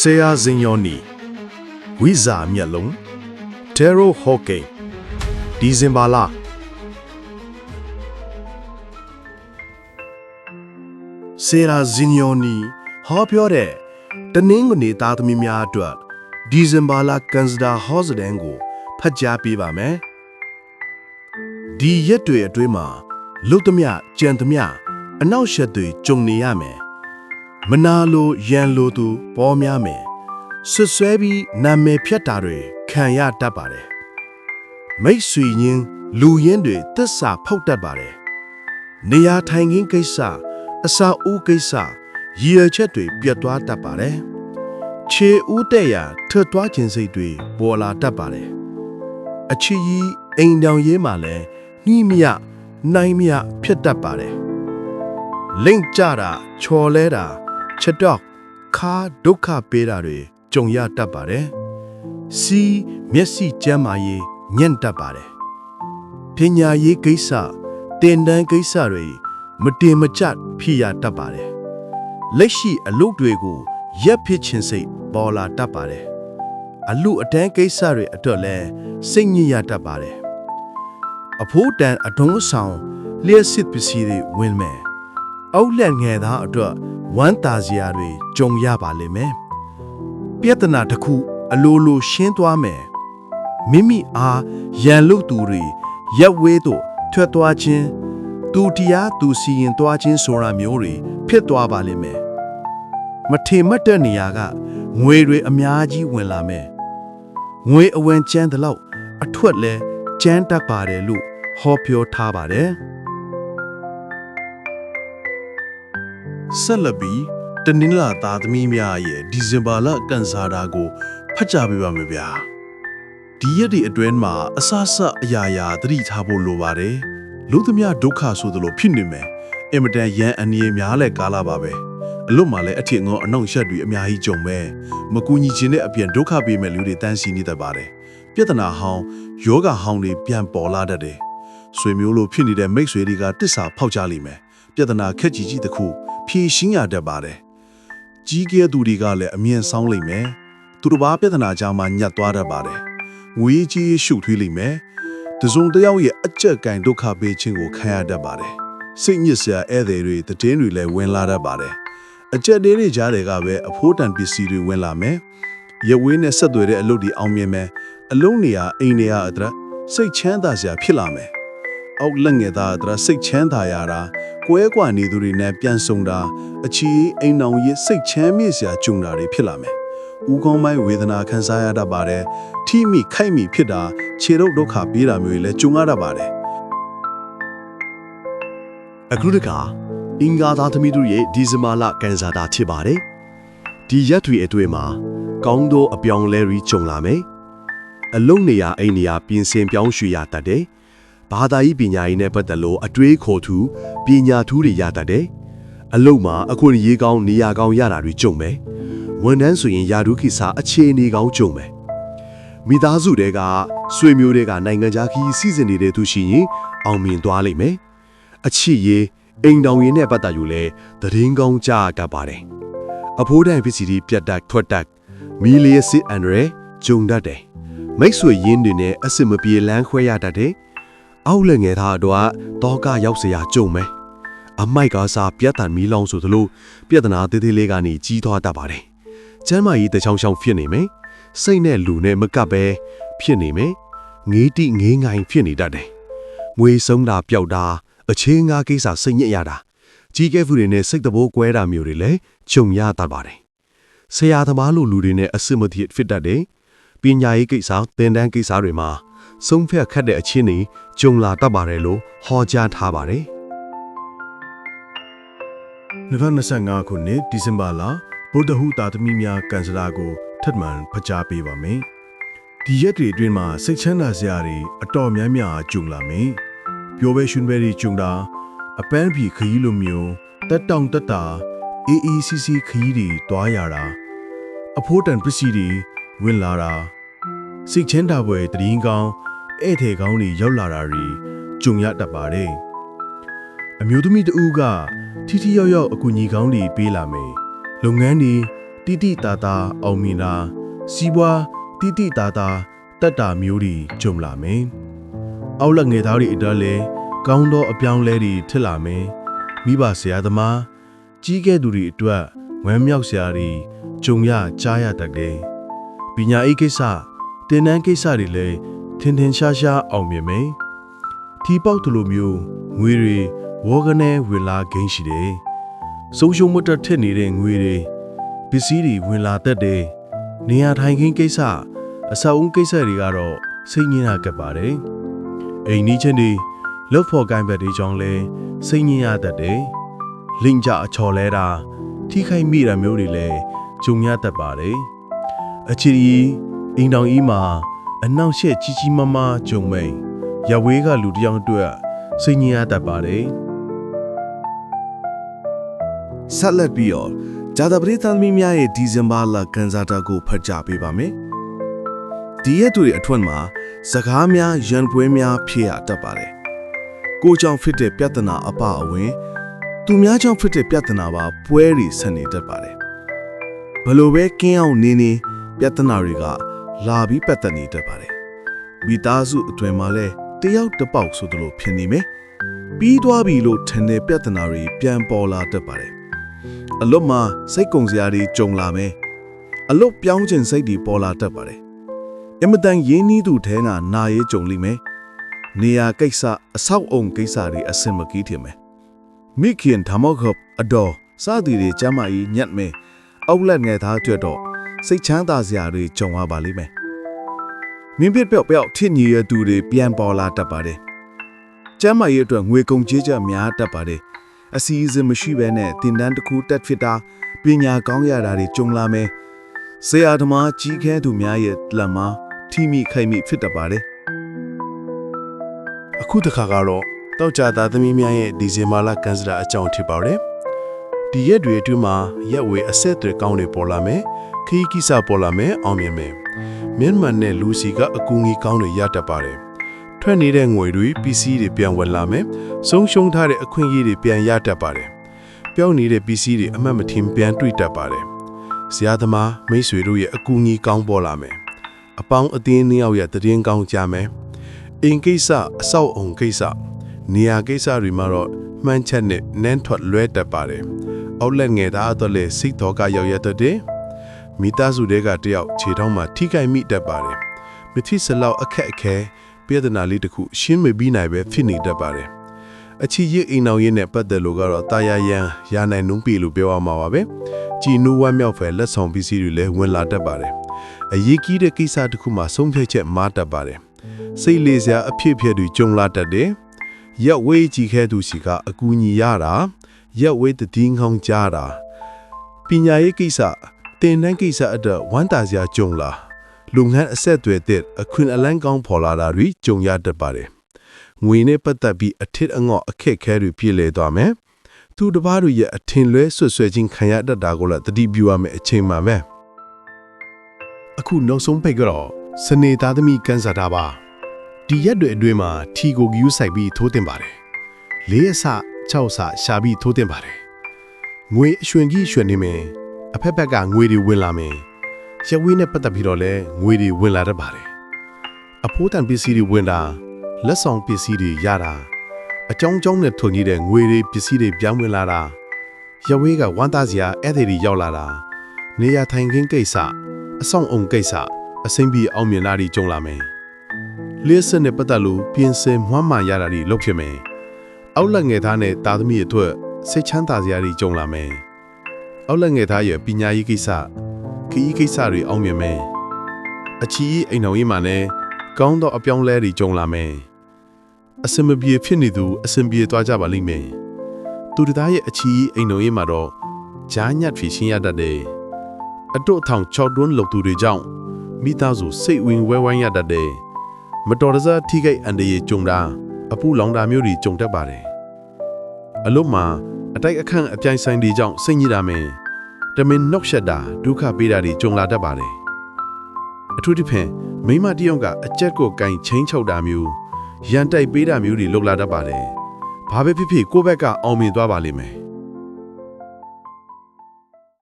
ဆရာဇင်ယောနီဝိဇာမျက်လုံးတေရိုဟော့ကိဒီဇင်ဘာလဆရာဇင်ယောနီဟောပြောတဲ့တနင်္ဂနွေသားသမီးများအတွက်ဒီဇင်ဘာလကန်စဒါဟောစဒန်ကိုဖတ်ကြားပေးပါမယ်ဒီရက်တွေအတွင်းမှာလုတ်သမျှကြံသမျှအနောက်ရှက်တွေကြုံနေရမယ် မနာလိုရန်လိုသူပေါ်များမယ်ဆွတ်ဆွဲပြီးနာမည်ဖြတ်တာတွေခံရတတ်ပါတယ်မိတ်ဆွေရင်းလူရင်းတွေတစ္ဆာဖောက်တတ်ပါတယ်နေရာထိုင်ခင်းကိစ္စအစာဦးကိစ္စရည်ရွယ်ချက်တွေပြတ်သွားတတ်ပါတယ်ခြေဦးတဲ့ရာထွက်သွားခြင်းစိတ်တွေပေါ်လာတတ်ပါတယ်အချီကြီးအိမ်တောင်ရေးမှာလည်းနှီးမြနိုင်မြဖြစ်တတ်ပါတယ်လိမ့်ကြတာချော်လဲတာ ချက်တော့ခါဒုက္ခပေးတာတွေကြုံရတတ်ပါတယ်။စီမျက်စိကျမ်းမာရေးညံ့တတ်ပါတယ်။ပညာရေးကိစ္စတင်တန်းကိစ္စတွေမတင်မကျဖြစ်ရတတ်ပါတယ်။လက်ရှိအလုပ်တွေကိုရက်ဖြစ်ခြင်းစိတ်ပေါ်လာတတ်ပါတယ်။အလူအတန်းကိစ္စတွေအတွက်လည်းစိတ်ညစ်ရတတ်ပါတယ်။အဖိုးတန်အထုံးဆောင်လျှက်စစ်ပစ္စည်းတွေဝင်မယ်။ အောက်လက်ငယ်သားအတွက်ဝမ်းသာစရာတွေကြုံရပါလိမ့်မယ်။ပြဿနာတစ်ခုအလိုလိုရှင်းသွားမယ်။မိမိအားရန်လုသူတွေရက်ဝဲတို့ထွက်သွားခြင်းသူတရားသူစီရင်သွားခြင်းဆိုတာမျိုးတွေဖြစ်သွားပါလိမ့်မယ်။မထေမတ်တဲ့နေရာကငွေတွေအများကြီးဝင်လာမယ်။ငွေအဝင်ကျန်းတဲ့လောက်အထွတ်လဲကျန်းတတ်ပါတယ်လို့ဟောပြောထားပါတယ်။ ဆက်လက်ပြီးတနင်္လာသားသမီးများရဲ့ဒီဇင်ဘာလကန်ဆာတာကိုဖတ်ကြားပေးပါမယ်ဗျာဒီရက်ဒီအတွင်းမှာအဆအဆအရာရာသတိထားဖို့လိုပါတယ်လူသမျှဒုက္ခဆိုသလိုဖြစ်နေမယ်အင်မတန်ရန်အနေများလဲကားလာပါပဲအလွတ်မှာလည်းအထင်ငေါအနှောင့်ယှက်တွေအများကြီးကြုံပဲမကူညီခြင်းတဲ့အပြင်ဒုက္ခပေးမဲ့လူတွေတန်းစီနေတတ်ပါတယ်ပြဿနာဟောင်းယောဂဟောင်းတွေပြန်ပေါ်လာတတ်တယ်ဆွေမျိုးလိုဖြစ်နေတဲ့မိတ်ဆွေတွေကတစ္ဆာဖောက်ကြလိမ့်မယ်ပြဿနာခက်ကြီးကြီးတစ်ခု ဖြေရှင်းရတတ်ပါတယ်ကြီးကျယ်သူတွေကလည်းအမြင်ဆောင်လိမ့်မယ်သူတို့ဘာပြဿနာကြောင့်မှညတ်သွားတတ်ပါတယ်ငွေကြီးရှုပ်ထွေးလိမ့်မယ်တစုံတစ်ယောက်ရဲ့အကြက်ကင်ဒုက္ခပေးခြင်းကိုခံရတတ်ပါတယ်စိတ်ညစ်စရာဧည့်သည်တွေတည်င်းတွေလည်းဝင်လာတတ်ပါတယ်အကြက်သေးတွေကြားတွေကပဲအဖိုးတန်ပစ္စည်းတွေဝင်လာမယ်ရဝေးနဲ့ဆက်သွယ်တဲ့အလုပ်တွေအောင်မြင်မယ်အလုံးနေရာအိမ်နေရာအတရစိတ်ချမ်းသာစရာဖြစ်လာမယ်အောက်လက်ငယ်သားအတရစိတ်ချမ်းသာရတာ ကွဲကွာနေသူတွေနဲ့ပြန်ဆုံတာအချီအိမ်အောင်ရေးစိတ်ချမ်းမြေ့စရာကြုံတာတွေဖြစ်လာမယ်။ဦးကောင်းပိုင်းဝေဒနာခံစားရတတ်ပါတယ်။ထိမိခိုက်မိဖြစ်တာခြေရုပ်ဒုက္ခပေးတာမျိုးတွေလည်းကြုံရတတ်ပါတယ်အခုတကအင်္ဂါသားသမီးတို့ရဲ့ဒီဇင်ဘာလကန်စာတာဖြစ်ပါတယ်။ဒီရက်တွေအတွင်းမှာကောင်းသောအပြောင်းလဲတွေကြုံလာမယ်။အလုံးနေရာအိမ်နေရာပြင်ဆင်ပြောင်းရွှေ့ရတတ်တယ်။ ဘာသာရေးပညာရေးနဲ့ပတ်သက်လို့အတွေးခေါ်သူပညာထူးတွေရတတ်တယ်။အလုံးမှာအခွင့်အရေးကောင်းနေရာကောင်းရတာတွေကြုံမယ်။ဝန်ထမ်းဆိုရင်ယာဒုခိစာအခြေအနေကောင်းကြုံမယ်။မိသားစုတွေကဆွေမျိုးတွေကနိုင်ငံခြားခီးစီစဉ်နေတဲ့သူရှိရင်အောင်မြင်သွားလိမ့်မယ်။အချစ်ရေးအိမ်တောင်ရေးနဲ့ပတ်သက်ယူလဲသတင်းကောင်းကြားတတ်ပါတယ်။အဖိုးတန်ပစ္စည်းတွေပြတ်တက်ထွက်တက်မီလီယစစ်အန်ရဲဂျုံတတ်တယ်။မိတ်ဆွေရင်းတွေနဲ့အစ်စ်မပြေလန်းခွဲရတတ်တယ်။ အောက်လက်ငယ်သားတို့ကတော့ကရောက်စရာကြုံမယ်။အမိုက်ကစားပြတ်တန်မီလောင်ဆိုသလိုပြဿနာသေးသေးလေးကနေကြီးထွားတတ်ပါတယ်။ကျမ်းမာရေးတချောင်းချောင်းဖြစ်နေမယ်။စိတ်နဲ့လူနဲ့မကပ်ပဲဖြစ်နေမယ်။ငေးတိငေးငိုင်ဖြစ်နေတတ်တယ်။ငွေဆုံးတာပျောက်တာအချင်းငါကိစ္စစိတ်ညစ်ရတာကြီးကဲမှုတွေနဲ့စိတ်တဘိုးကွဲတာမျိုးတွေလည်းခြုံရတတ်ပါတယ်။ဆရာသမားလိုလူတွေနဲ့အစစ်မတိဖြစ်တတ်တယ်။ပညာရေးကိစ္စသင်တန်းကိစ္စတွေမှာ ဆုံးဖြတ်ခတ်တဲ့အချင်းတွေကြုံလာတတ်ပါတယ်လို့ဟောကြားထားပါတယ်။2025ခုနှစ်ဒီဇင်ဘာလဗုဒ္ဓဟူတာသမီများကန်စလာကိုထပ်မံဖတ်ကြားပေးပါမယ်။ဒီရက်တွေအတွင်းမှာစိတ်ချမ်းသာစရာတွေအတော်များများကြုံလာမယ်။ပျော်ပဲရှင်ပဲတွေကြုံတာအပန်းဖြေခရီးလိုမျိုးတက်တောင့်တက်တာအေးအေးစီစီခရီးတွေတွားရတာအဖိုးတန်ပစ္စည်းတွေဝင်လာတာ စိတ်ချမ်းသာပွဲတည်င်းကောင်းဧည့်သည်ကောင်းတွေရောက်လာတာတွေကြုံရတတ်ပါတယ်။အမျိုးသမီးတဦးကထိထိရောက်ရောက်အကူအညီကောင်းတွေပေးလာမယ်။လုပ်ငန်းတွေတိတိတာတာအောင်မြင်တာစီးပွားတိတိတာတာတက်တာမျိုးတွေကြုံလာမယ်။အောက်လက်ငယ်သားတွေအတွက်လည်းကောင်းသောအပြောင်းလဲတွေထစ်လာမယ်။မိဘဆရာသမားကြီးကဲသူတွေအတွက်ဝမ်းမြောက်စရာတွေကြုံရကြားရတတ်တယ်။ပညာရေးကိစ္စ တင်နန်းကိစ္စတွေလည်းထင်ထင်ရှားရှားအောင်မြင်မယ်။ထီပေါက်သူလိုမျိုးငွေတွေဝေါကနေဝင်လာဂိမ်းရှိတယ်။ဆုံးရှုံးမတက်ထစ်နေတဲ့ငွေတွေပစ္စည်းတွေဝင်လာတတ်တယ်။နေရာထိုင်ခင်းကိစ္စအဆောက်အဦကိစ္စတွေကတော့စိတ်ညစ်ရကပ်ပါတယ်။အိမ်နီးချင်းတွေလှုပ်ဖို့ကိုင်းဘက်တွေကြောင့်လဲစိတ်ညစ်ရတတ်တယ်။လင်ကြအချော်လဲတာထိခိုက်မိတာမျိုးတွေလည်းကြုံရတတ်ပါတယ်။အချီရီ အိမ်တောင်ကြီးမှာအနောက်ရှက်ကြီးကြီးမားမားကြုံမိန်ရဝေးကလူတစ်ယောက်အတွက်စိတ်ညစ်ရတတ်ပါတယ်။ဆက်လက်ပြီးတော့ဂျာတာပရိသတ်မီများရဲ့ဒီဇင်ဘာလကန်စားတာကိုဖတ်ကြားပေးပါမယ်။ဒီရက်တွေအထွတ်မှာစကားများရန်ပွဲများဖြစ်ရတတ်ပါတယ်။ကိုကြောင့်ဖြစ်တဲ့ပြဿနာအပအဝင် သူများကြောင့်ဖြစ်တဲ့ပြဿနာပါပွဲတွေဆက်နေတတ်ပါတယ်။ဘလို့ပဲကင်းအောင်နေနေပြဿနာတွေက လာပြီးပတ်သက်နေတတ်ပါတယ်။မိသားစုအတွင်မှာလဲတယောက်တစ်ပေါက်ဆိုသလိုဖြစ်နေမယ်။ပြီးသွားပြီလို့ထင်တဲ့ပြဿနာတွေပြန်ပေါ်လာတတ်ပါတယ်။အလွတ်မှာစိတ်ကုံစရာတွေကြုံလာမယ်အလွတ်ပြောင်းခြင်းစိတ်တွေပေါ်လာတတ်ပါတယ်အင်မတန်ရင်းနှီးသူထဲကနာရေးကြုံလိမ့်မယ်နေရာကိစ္စအဆောက်အုံကိစ္စတွေအစင်မကီးထင်မယ်မိခင်ဓမ္မခပ်အတော်စသည်တွေကျမ်းမာရေးညက်မယ်အောက်လက်ငယ်သားအတွက်တော့ စိတ်ချမ်းသာစရာတွေကြုံရပါလိမ့်မယ်မြင်းပြပြော့ပြော့ထစ်ညီရသူတွေပြန်ပေါ်လာတတ်ပါတယ်ကျမ်းမာရေးအတွက်ငွေကုန်ကြေးကြများတတ်ပါတယ်အစီအစဉ်မရှိဘဲနဲ့တင်တန်းတစ်ခုတက်ဖြစ်တာပညာကောင်းရတာတွေကြုံလာမယ်ဆရာသမားကြီးခဲသူများရဲ့လက်မှာထိမိခိုက်မိဖြစ်တတ်ပါတယ်အခုတစ်ခါကတော့တောက်ကြသားသမီးများရဲ့ဒီဇင်ဘာလကန်စတာအကြောင်းဖြစ်ပါတယ်ဒီရက်တွေအတွင်းမှာရက်ဝေအဆက်တွေကောင်းတွေပေါ်လာမယ် ခီးကိစ္စပေါ်လာမယ်အောင်မြင်မယ်မြန်မာနဲ့လူစီကအကူအညီကောင်းတွေရတတ်ပါတယ်ထွက်နေတဲ့ငွေတွေပစ္စည်းတွေပြန်ဝင်လာမယ်ဆုံးရှုံးထားတဲ့အခွင့်အရေးတွေပြန်ရတတ်ပါတယ်။ပျောက်နေတဲ့ပစ္စည်းတွေအမှတ်မထင်ပြန်တွေ့တတ်ပါတယ်။ဇာသမားမိတ်ဆွေတို့ရဲ့အကူအညီကောင်းပေါ်လာမယ်။အပေါင်းအသင်းနှစ်ယောက်ရဲ့တည်င်းကောင်းကြမယ်။အိမ်ကိစ္စအဆောက်အုံကိစ္စနေရာကိစ္စတွေမှာတော့မှန်းချက်နဲ့နန်းထွက်လွဲတတ်ပါတယ်။အောက်လက်ငယ်သားတော့လေစိတ်တော်ကရောက်ရတဲ့ မိသားစုတွေကတယောက်ခြေထောက်မှာထိခိုက်မိတတ်ပါတယ်။မထိစလောက်အခက်အခဲပြဿနာလေးတစ်ခုရှင်းမပြီးနိုင်ပဲဖြစ်နေတတ်ပါတယ်။အချီရစ်အိမ်အောင်ရင်းနဲ့ပတ်သက်လို့ကတော့တာယာရန်ရာနိုင်နှုံးပြီလို့ပြောရမှာပါပဲကြည်နူးဝမ်းမြောက်ဖယ်လက်ဆောင်ပစ္စည်းတွေလည်းဝင်လာတတ်ပါတယ်အရေးကြီးတဲ့ကိစ္စတစ်ခုမှဆုံးဖြတ်ချက်မားတတ်ပါတယ်စိတ်လေးစရာအဖြစ်အပျက်တွေကြုံလာတတ်တယ်ရက်ဝေးကြည့်ခဲ့သူစီကအကူအညီရတာရက်ဝေးတည်င်းခေါင်းကြားတာပညာရေးကိစ္စ တင်တန်းကိစ္စအတွက်ဝမ်းသာစရာကြုံလာလုပ်ငန်းအဆက်အသွယ်တဲ့အခွင့်အလန်းကောင်းပေါ်လာတာတွေကြုံရတတ်ပါတယ်ငွေနဲ့ပတ်သက်ပြီးအထစ်အငေါ့အခက်အခဲတွေပြည့်လည်သွားမယ်။သူတစ်ပါးတို့ရဲ့အထင်လွဲဆွဆွဲခြင်းခံရတတ်တာကိုလည်းသတိပြုရမယ်အချိန်မှပဲ။အခုနောက်ဆုံးပိတ်ကတော့စနေသားသမီးကန်စားတာပါ။ဒီရက်တွေအတွင်းမှာထီကိုဂယူးဆိုင်ပြီးထိုးတင်ပါတယ်။လေးအစ6ဆရှာပြီးထိုးတင်ပါတယ်။ငွေအရွှင်ကြီးရွှင်နေမယ်။ အဖက်ဖက်ကငွေတွေဝင်လာမယ်။ရဝေးနဲ့ပတ်သက်ပြီးတော့လည်းငွေတွေဝင်လာတတ်ပါတယ်။အဖိုးတန်ပစ္စည်းတွေဝင်တာလက်ဆောင်ပစ္စည်းတွေရတာအကြောင်းကြောင်းနဲ့ထုံကြီးတဲ့ငွေတွေပစ္စည်းတွေပြောင်းဝင်လာတာရဝေးကဝမ်းသားစရာဧည့်သည်တွေရောက်လာတာနေရာထိုင်ခင်းကိစ္စအဆောင်အုံကိစ္စအစိမ့်ပြီးအောင်မြင်တာတွေကြုံလာမယ်လေးစက်နဲ့ပတ်သက်လို့ပြင်ဆင်မွမ်းမံရတာတွေလုပ်ဖြစ်မယ်အောက်လက်ငယ်သားနဲ့တာသမီအတွက်စိတ်ချမ်းသာစရာတွေကြုံလာမယ် အောက်လက်ငယ်သားရဲ့ပညာရေးကိစ္စခရီးကိစ္စတွေအောင်မြင်မယ်အချီအိမ်တော်ကြီးမှာလည်းကောင်းသောအပြောင်းလဲတွေကြုံလာမယ်။အစင်မပြေဖြစ်နေသူအစင်ပြေသွားကြပါလိမ့်မယ်။သူတသားရဲ့အချီအိမ်တော်ရေးမှာတော့ဂျားညက်ဖြစ်ရှင်းရတတ်တယ်။အတော့အထောင်6တွန်းလုံသူတွေကြောင့်မိသားစုစိတ်ဝင်ဝဲဝိုင်းရတတ်တယ်။မတော်တဆထိခိုက်အန်တရာကြုံတာအပူလောင်တာမျိုးတွေကြုံတတ်ပါတယ်။အလို့မှာ အတိုက်အခန့်အပြိုင်ဆိုင်တွေကြောင့်စိတ်ညစ်တာမယ်။တမင်နှောက်ရှက်တာဒုက္ခပေးတာတွေကြုံလာတတ်ပါတယ်။အထူးသဖြင့်မိမတယောက်ကအကြက်ကိုကင်ချင်းချုပ်တာမျိုးရန်တိုက်ပေးတာမျိုးတွေလုပ်လာတတ်ပါတယ်။ဘာပဲဖြစ်ဖြစ်ကိုယ့်ဘက်ကအောင်မြင်သွားပါလိမ့်မယ်